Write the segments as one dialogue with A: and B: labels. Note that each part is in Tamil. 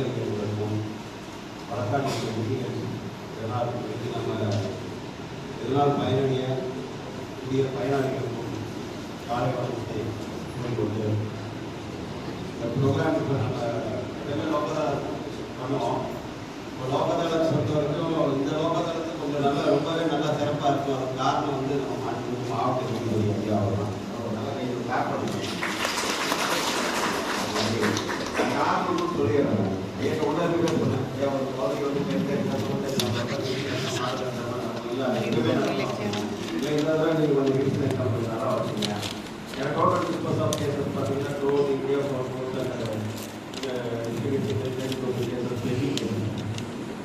A: வழக்கறிஞர்களுக்கும் வழக்காடிய விதிகள் இதனால் இன்னைக்கு நம்ம இதனால் பயனடைய புதிய பயனாளிகளுக்கும் காலை வணக்கத்தை கூறிக்கொண்டு இந்த ப்ரோக்ராம் இப்போ நம்ம எப்பவுமே லோகதாரம் பண்ணுவோம்? இப்போ லோகதாரத்தை பொறுத்த வரைக்கும் இந்த லோகதாரத்துக்கு கொஞ்சம் நல்லா ரொம்பவே நல்லா சிறப்பாக இருக்கும். அதுக்கு காரணம் வந்து நம்ம மாநில மாவட்ட நீதிபதி ஐயா அவர்தான் நல்லா கையில் கிளாப் பண்ணுவோம் காரணம்னு சொல்லிடுறேன் எங்க உள்ள இருக்கவே சொன்னேன் ஐயா ஒரு இல்லை எனக்கு ஆஃப் கேசஸ் பார்த்தீங்கன்னா ரோடு இந்தியா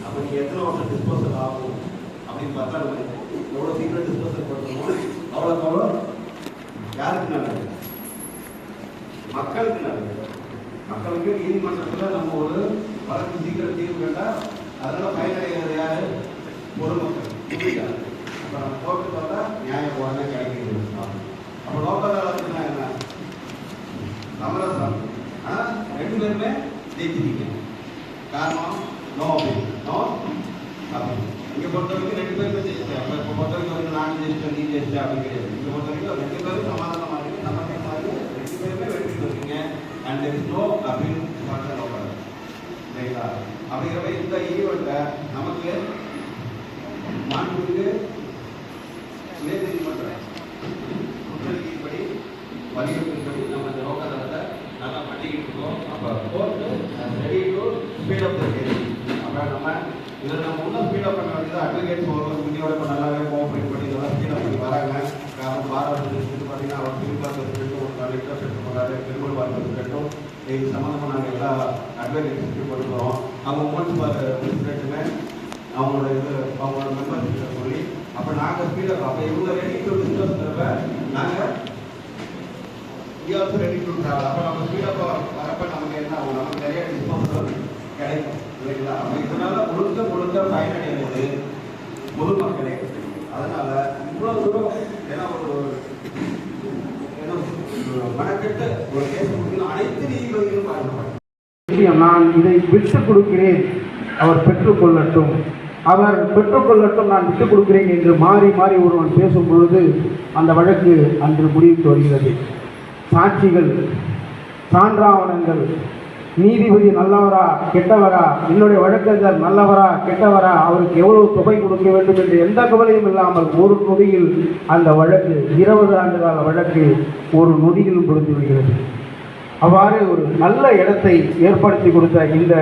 A: அப்போ நீங்கள் எத்தனை வருஷம் டிஸ்போசல் ஆகும். அப்படின்னு பார்த்தா நம்ம எவ்வளோ சீக்கிரம் டிஸ்போசல் பண்ணுறோமோ அவ்வளோக்கு அவ்வளோ யாருக்கு நல்லது. மக்களுக்கு நல்லது. மக்களுக்கு நீதிமன்றத்தில் நம்ம ஒரு வழக்கு சீக்கிரம் தீர்வு கேட்டால் அதனால பயனடைகிறது யார்? பொதுமக்கள். புரியுதா? அப்போ நம்ம கோர்ட்டு பார்த்தா நியாயம் உடனே கிடைக்கிறது. அப்போ லோக்கல் அதாலத்துனா என்ன? சமரசம். ஆனால் ரெண்டு பேருமே ஜெயிச்சிருக்கீங்க காரணம் நோ அப்படின்னு நோ அப்படின்னு இங்கே பொறுத்த வரைக்கும் ரெண்டு பேருமே ஜெயிச்சேன் அப்போ இப்போ பொறுத்த வரைக்கும் நான் ஜெயிச்சேன் நீ ஜெயிச்சேன் அப்படின்னு கிடையாது. இங்கே பொறுத்த வரைக்கும் ரெண்டு பேரும் சமாதானம் அண்ட் தெர் இஸ் நோ அப்படின்னு சொல்லிட்டு நோ சரிங்களா அப்படிங்கிறப்ப இந்த ஈவெண்ட்டை நமக்கு மாண்புக்கு உயர்நீதிமன்ற குற்றவிதிப்படி வலியுறுத்தின்படி நம்ம இந்த லோகதளத்தை நல்லா பண்ணிக்கிட்டு இருக்கோம். அப்போ court ready to speed up the case அப்போ நம்ம இதில் நம்ம இன்னும் ஸ்பீட் அப் பண்ண வேண்டியது அட்வொகேட்ஸ் போகிறோம் முன்னியோட இப்போ நல்லாவே கோஆப்ரேட் பண்ணி இதெல்லாம் ஸ்பீட் அப் பண்ணி வராங்க காரணம் பாரத் பிரசிடென்ட் பார்த்தீங்கன்னா அவர் திருப்பா பிரசிடென்ட் ஒரு நாலு இன்ட்ரெஸ்ட் எடுத்து போகிறாரு பெருமாள் பாரத் பிரசிடென்ட்டும் இது சம்மந்தமாக நாங்கள் எல்லா அட்வொகேட்ஸுக்கும் கொடுக்குறோம் அவங்க உமன்ஸ் பிரசிடென்ட்டுமே அவங்களோட இது அவங்களோட மெம்பர்ஸ்கிட்ட சொல்லி அப்போ நாங்கள் ஸ்பீடர் அப்போ இவங்க ரெடி டு டிஸ்கஸ்ங்கிறப்ப நாங்கள் we also ready to அப்போ நம்ம ஸ்பீடப் வரப்போ நமக்கு என்ன ஆகும்? நமக்கு நிறைய டிஸ்கவுண்ட் கிடைக்கும். இல்லைங்களா அப்போ இதனால முழுக்க முழுக்க பயனடைகிறது பொதுமக்களே அதனால இவ்வளவு தூரம் ஏன்னா ஒரு ஏன்னா ஒரு மனக்கெட்டு ஒரு கேஸ் கொடுக்கணும் அனைத்து நீதிபதிகளும் பாதிக்கப்படும்
B: விஷயம் நான் இதை விட்டுக் கொடுக்கிறேன். அவர் பெற்றுக்கொள்ளட்டும் அவர் பெற்றுக்கொள்ளட்டும் நான் விட்டுக் கொடுக்கிறேன் என்று மாறி மாறி ஒருவன் பேசும் பொழுது அந்த வழக்கு அன்று முடிவுக்கு வருகிறது. சாட்சிகள் சான்றாவணங்கள் நீதிபதி நல்லவரா கெட்டவரா என்னுடைய வழக்கறிஞர் நல்லவரா கெட்டவரா அவருக்கு எவ்வளவு தொகை கொடுக்க வேண்டும் என்று எந்த கவலையும் இல்லாமல் ஒரு நொடியில் அந்த வழக்கு இருபது ஆண்டு கால வழக்கு ஒரு நொடியில் முடிந்து விடுகிறது. அவ்வாறு ஒரு நல்ல இடத்தை ஏற்படுத்தி கொடுத்த இந்த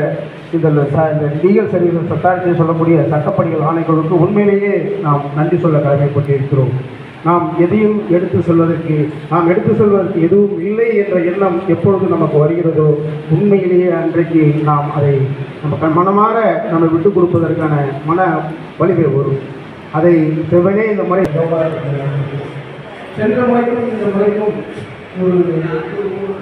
B: இந்த இந்த லீகல் சர்வீசஸ் அத்தாரிட்டி சொல்லக்கூடிய சட்டப்பணிகள் ஆணைகளுக்கு உண்மையிலேயே நாம் நன்றி சொல்ல கடமைப்பட்டிருக்கிறோம். நாம் எதையும் எடுத்து சொல்வதற்கு நாம் எடுத்து சொல்வதற்கு எதுவும் இல்லை என்ற எண்ணம் எப்பொழுது நமக்கு வருகிறதோ உண்மையிலேயே அன்றைக்கு நாம் அதை நம்ம மனமாற நம்ம விட்டு கொடுப்பதற்கான மன வலிமை வரும். அதை செவனே இந்த முறை சென்ற முறைக்கும் இந்த முறைக்கும் ஒரு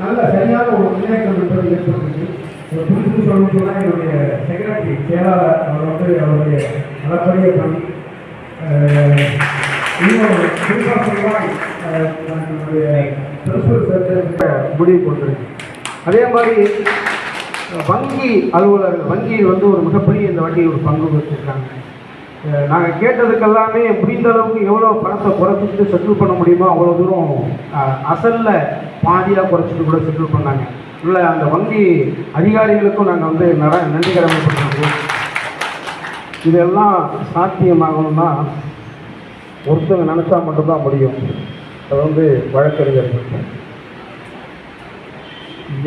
B: நல்ல சரியான ஒரு முன்னேற்றம் என்பது ஏற்பட்டது ஒரு புரிந்து சொல்லணும் சொன்னால் என்னுடைய செக்ரட்டரி செயலாளர் அவர் வந்து அவருடைய அளப்பரிய பணி. முடிவு கொண்டிருக்கு அதே மாதிரி வங்கி அலுவலர்கள் வங்கியில் வந்து ஒரு மிகப்பெரிய இந்த வாட்டி ஒரு பங்கு வச்சுருக்காங்க. நாங்கள் கேட்டதுக்கெல்லாமே முடிந்த அளவுக்கு எவ்வளோ பணத்தை குறைச்சிட்டு செட்டில் பண்ண முடியுமோ அவ்வளோ தூரம் அசலில் அசல்ல பாதியாக குறைச்சிட்டு கூட செட்டில் பண்ணாங்க. இல்லை அந்த வங்கி அதிகாரிகளுக்கும் நாங்கள் வந்து நட நன்றி கடமைப்பட்டிருக்கோம். இதெல்லாம் சாத்தியமாகணும்னா ஒருத்தவங்க நினச்சா மட்டும்தான் முடியும். அது வந்து வழக்கறிஞர்கள்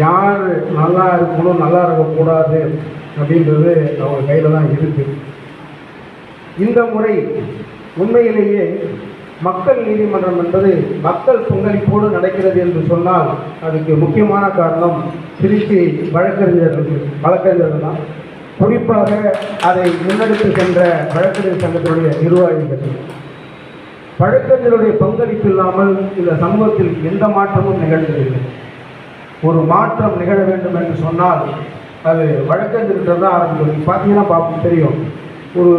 B: யார் நல்லா இருக்கணும் நல்லா இருக்கக்கூடாது அப்படின்றது அவங்க கையில் தான் இருக்குது இந்த முறை உண்மையிலேயே மக்கள் நீதிமன்றம் என்பது மக்கள் பங்களிப்போடு நடக்கிறது என்று சொன்னால் அதுக்கு முக்கியமான காரணம் திருச்சி வழக்கறிஞர்கள் வழக்கறிஞர்கள் தான் குறிப்பாக அதை முன்னெடுத்து சென்ற வழக்கறிஞர் சங்கத்தினுடைய நிர்வாகிகள். வழக்கறிஞருடைய பங்களிப்பு இல்லாமல் இந்த சமூகத்தில் எந்த மாற்றமும் நிகழ்ந்ததில்லை ஒரு மாற்றம் நிகழ வேண்டும் என்று சொன்னால் அது வழக்கறிஞர்கிட்ட தான் ஆரம்பிக்கும் பார்த்தீங்கன்னா பார்ப்போம் தெரியும். ஒரு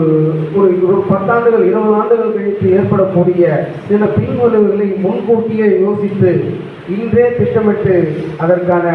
B: ஒரு ஒரு பத்தாண்டுகள் இருபது ஆண்டுகள் கழித்து ஏற்படக்கூடிய சில பின்விளைவுகளை முன்கூட்டியே யோசித்து இன்றே திட்டமிட்டு அதற்கான